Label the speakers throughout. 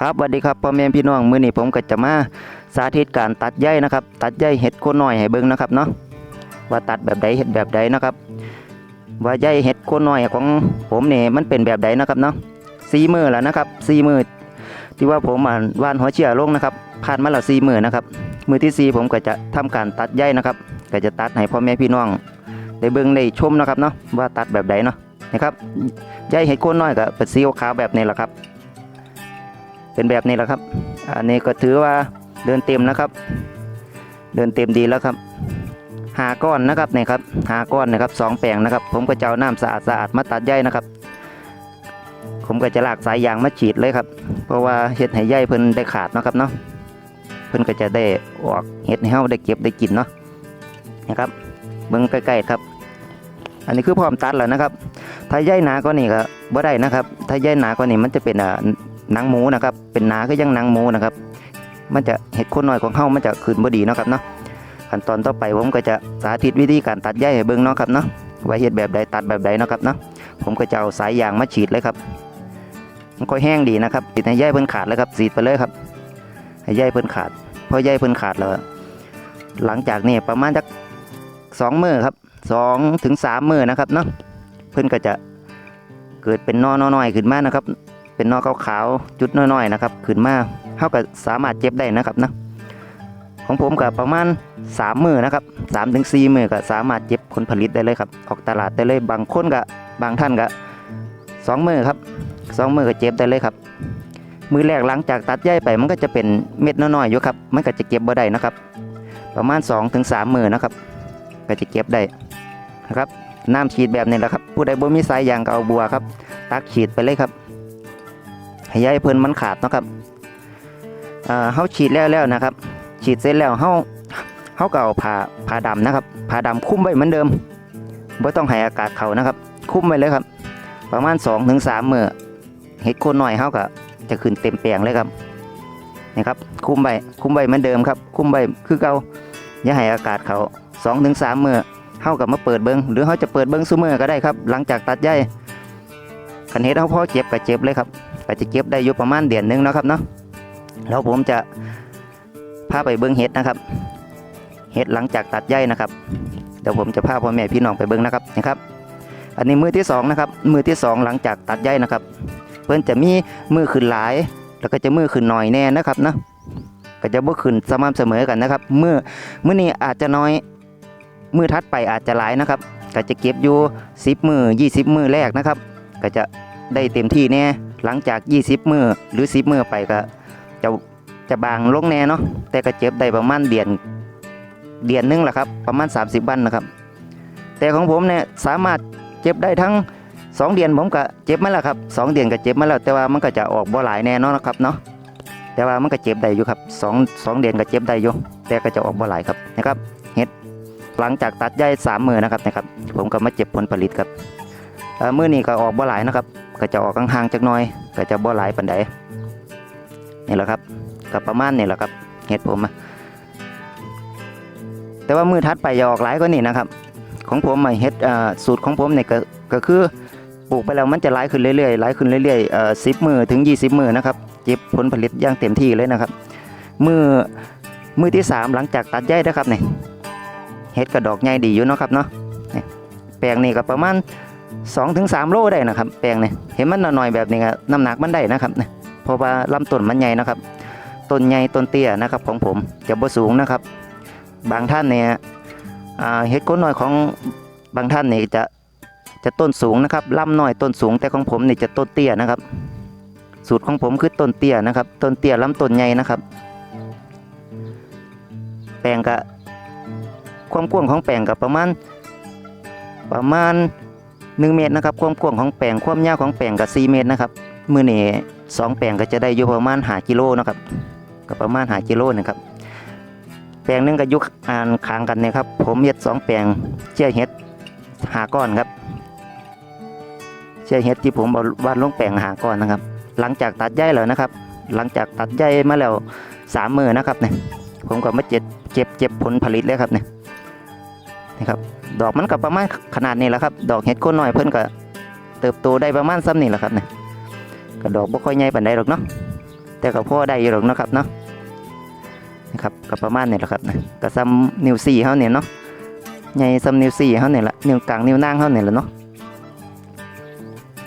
Speaker 1: ครับสวัสดีครับพ่อแม่พี่น้องมื้อนี้ผมก็จะมาสาธิตการตัดใยนะครับ ตัดใยเห็ดโคนน้อยให้เบิ่งนะครับเนาะว่าตัดแบบใดเห็ดแบบใดนะครับ ว่าใยเห็ดโคนน้อยของผมเนี่มันเป็นแบบใดนะครับเนาะสี่มือแล้วนะครับสี่มือที่ว่าผมอ่านวานหัวเชี่ยลงนะครับผ่านมาแล้วสี่มือนะครับมือที่สี่ผมก็จะทำการตัดใยนะครับ ก็จะตัดให้พ่อแม่พี่น้องได้เบิ่งได้ชมนะครับเนาะว่าตัดแบบใดเนาะนะครับใยเห็ดโคนน้อยก็เป็นสีขาวแบบนี้แหละครับ เป็นแบบนี้แหละครับ อันนี้ก็ถือว่าเดินเต็มนะครับ เดินเต็มดีแล้วครับหาก้อนนะครับนี่ครับหาก้อนนะครับสองแปลงนะครับ ผมก็จะเอาน้ำสะอาดสะอาดมาตัดใยนะครับ ผมก็จะลากสายยางมาฉีดเลยครับ เพราะว่าเห็ดให้ใยเพิ่นได้ขาดนะครับเนาะเพิ่นก็จะได้ออกเห็ดให้เฮาได้เก็บได้กินเนาะนะครับเบิ่งใกล้ๆครับ อันนี้คือพร้อมตัดแล้วนะครับ ถ้าใยหนาก็นี่ก็บ่ได้นะครับ ถ้าใยหนาก็นี่มันจะเป็นอ่า หนังหมูนะครับ เป็นหนาก็ยังหนังหมูนะครับ มันจะเห็ดโคนน้อยของเฮามันจะขึ้นบ่ดีนะครับเนาะขั้นตอนต่อไปผมก็จะสาธิตวิธีการตัดใยให้เบิ่งเนาะครับเนาะว่าเฮ็ดแบบใดตัดแบบใดเนาะครับเนาะผมก็จะเอาสายยางมาฉีดเลยครับมันก็แห้งดีนะครับติดให้ใยเพิ่นขาดเลยครับสีดไปเลยครับให้ใยเพิ่นขาดพอใยเพิ่นขาดแล้วหลังจากนี้ประมาณจักสองมือครับสองถึงสามมือนะครับเนาะเพิ่นก็จะเกิดเป็นนอน้อยขึ้นมานะครับ เป็นนอกขาวๆจุดน้อยๆนะครับขึ้นมาเท่ากับสามารถเจ็บได้นะครับนะของผมกับประมาณ3มือนะครับ3ถึง4มือก็สามารถเจ็บผลผลิตได้เลยครับ ออกตลาดได้เลยบางคนกับบางท่านก็สองมือครับสองมือก็เจ็บได้เลยครับ มือแรกหลังจากตัดใยไปมันก็จะเป็นเม็ดน้อยๆอยู่ครับมันก็จะเก็บบ่ได้นะครับ ประมาณ2ถึง3มือนะครับ ก็จะเก็บได้นะครับน้ำฉีดแบบนี้แหละครับ ผู้ใดบ่มีสายยางก็เอาบัวครับ ตักฉีดไปเลยครับ ให้ใยเพิ่นมันขาดเนาะครับเอ่อเฮาฉีดแล้วแล้วนะครับ ฉีดเสร็จแล้วเฮาเฮาก็เอาผ้าผ้าดำนะครับผ้าดำคลุมไว้เหมือนเดิมบ่ต้องให้อากาศเขานะครับคลุมไว้เลยครับ ประมาณ2-3ถึง3มื้อเห็ดโคนหน้อยเฮาก็จะขึ้นเต็มแปลงเลยครับนี่ครับคลุมไว้คลุมไว้เหมือนเดิมครับคลุมไว้คือเก่าอย่าให้อากาศเขา2-3ถึง3มื้อเฮาก็มาเปิดเบิ่งหรือเฮาจะเปิดเบิ่งซุมื้อก็ได้ครับ หลังจากตัดใย คันเฮ็ดเฮาพอเจ็บก็เจ็บเลยครับก็จะเก็บได้อยู่ประมาณเดือนหนึงเนาะครับเนาะแล้วผมจะพาไปเบิ้งเห็ดนะครับเห็ดหลังจากตัดใยนะครับเดี๋ยวผมจะพาพ่อแม่พี่น้องไปเบิ้งนะครับนะครับ อันนี้มือที่สองนะครับมือที่สองหลังจากตัดใยนะครับ เพื่อนจะมีมือขึ้นหลาย แล้วก็จะมือขึ้นหน่อยแน่นะครับเนาะก็จะบ่ขึ้นสม่ำเสมอกันนะครับมือมือนี้อาจจะน้อยมือทัดไปอาจจะหลายนะครับก็จะเก็บอยู่10มือ20 มือแรกนะครับ ก็จะได้เต็มที่แน่หลังจาก 20 มือหรือ 10 มือไปก็จะจะบางลงแน่เนาะแต่ก็เจ็บได้ประมาณเดือนเดือนหนึงแหละครับประมาณ 30 วันนะครับ แต่ของผมเนี่ยสามารถเจ็บได้ทั้ง 2 เดือนผมก็เจ็บมาแล้วครับ 2 เดือนก็เจ็บมาแล้วแต่ว่ามันก็จะออกบ่หลายแน่เนอนนะครับเนาะแต่ว่ามันก็เจ็บได้อยู่ครับ2 2เดือนก็เจ็บได้อยู่แต่ก็จะออกบ่หลายครับนะครับเห็ดหลังจากตัดใยสามมือนะครับนะครับ ผมก็มาเจ็บผลผลิตครับ มือนี้ก็ออกบ่หลายนะครับ ก็จะออกห่างๆจักหน่อย ก็จะบ่หลายปานใดนี่แหละครับก็ประมาณนี่แหละครับเห็ดผมอะแต่ว่ามือทัดไปจะออกหลายกว่านี่นะครับ ของผมเห็ดอ่าสูตรของผมเนี่ยก็ก็คือปลูกไปแล้วมันจะหลายขึ้นเรื่อยๆหลายขึ้นเรื่อยๆอ่อสิบมือถึง 20 มือนะครับเก็บผลผลิตอย่างเต็มที่เลยนะครับ มือมือที่สามหลังจากตัดใยนะครับเนี่ยเห็ดกระดอกใหญ่ดีอยู่เนาะครับเนาะแปลงนี่ก็ประมาณ 2-3ถึง3โลได้นะครับ แปลงเนี่ยเห็นมันหน่อยๆแบบนี้ก็น้ำหนักมันได้นะครับเนี่ยเพราะว่าลำต้นมันใหญ่นะครับต้นใหญ่ต้นเตี้ยนะครับของผมจะบ่สูงนะครับ บางท่านเนี่ยเห็ดก้นน้อยของบางท่านเนี่ยจะจะต้นสูงนะครับลำน้อยต้นสูงแต่ของผมนี่จะต้นเตี้ยนะครับ สูตรของผมคือต้นเตี้ยนะครับต้นเตี้ยลำต้นใหญ่นะครับ แปลงกะความกว้างของแปลงกับประมาณประมาณ 1 เมตรนะครับความกว้างของแปลงความยาวของแปลงกับ4เมตรนะครับมือนี่สองแปลงก็จะได้อยู่ประมาณหากิโลนะครับก็ประมาณหากิโลนะครับแปลงหนึงก็อยุกอ่านคางกันเนะครับ ผมเฮ็ดสองแปลงเชี่ยเฮ็ดหาก้อนครับเชี่ยเฮ็ดที่ผมวาดลงแปลงหาก้อนนะครับ หลังจากตัดใยแล้วนะครับ หลังจากตัดใยมาแล้วสามมือนะครับเนี่ยผมก็มาเจ็บเก็บเจ็บผลผลิตแล้วครับเนี่ย นะครับดอกมันก็ประมาณขนาดนี้แหละครับ ดอกเห็ดโคนหน้อยเพิ่นก็เติบโตได้ประมาณซ้ำนี่แหละครับเนี่ยก็ดอกบ่ค่อยใหญ่ปานใดหรอกเนาะแต่ก็พอได้อยู่หรอกเนาะครับเนาะนะครับก็ประมาณนี้แหละครับนะก็ซ้ำนิ้วสี่เฮาเนี่ยเนาะใหญ่ซ้ำนิ้วสี่เฮาเนี่ยละนิ้วกลางนิ้วนางเฮาเนี่ยละเนาะ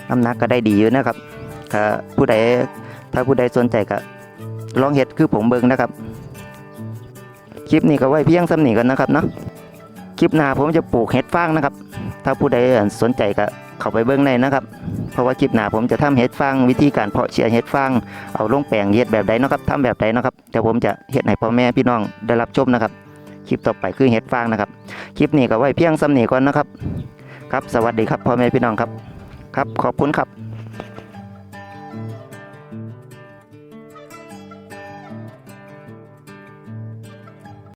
Speaker 1: น้ำหนักก็ได้ดีอยู่นะครับถ้าผู้ใดถ้าผู้ใดสนใจก็ลองเฮ็ดคือผมเบิ่งนะครับ คลิปนี้ก็ไว้เพียงซ้ำนี้กันนะครับเนาะ ลิปหน้าผมจะปลูกเห็ดฟางนะครับ ถ้าผู้ใดสนใจก็เข้าไปเบิ่งได้นะครับ เพราะว่าคลิปหน้าผมจะทำเห็ดฟางวิธีการเพาะเชื้อเห็ดฟางเอาลงแปลงเห็ดแบบใดเนาะครับทำแบบใดเนาะครับเดี๋ยวผมจะเห็ดให้พ่อแม่พี่น้องได้รับชมนะครับ คลิปต่อไปคือเห็ดฟางนะครับ คลิปนี้ก็ไว้เพียงซ้ำนี้ก่อนนะครับ ครับ สวัสดีครับพ่อแม่พี่น้องครับ ครับขอบคุณครับ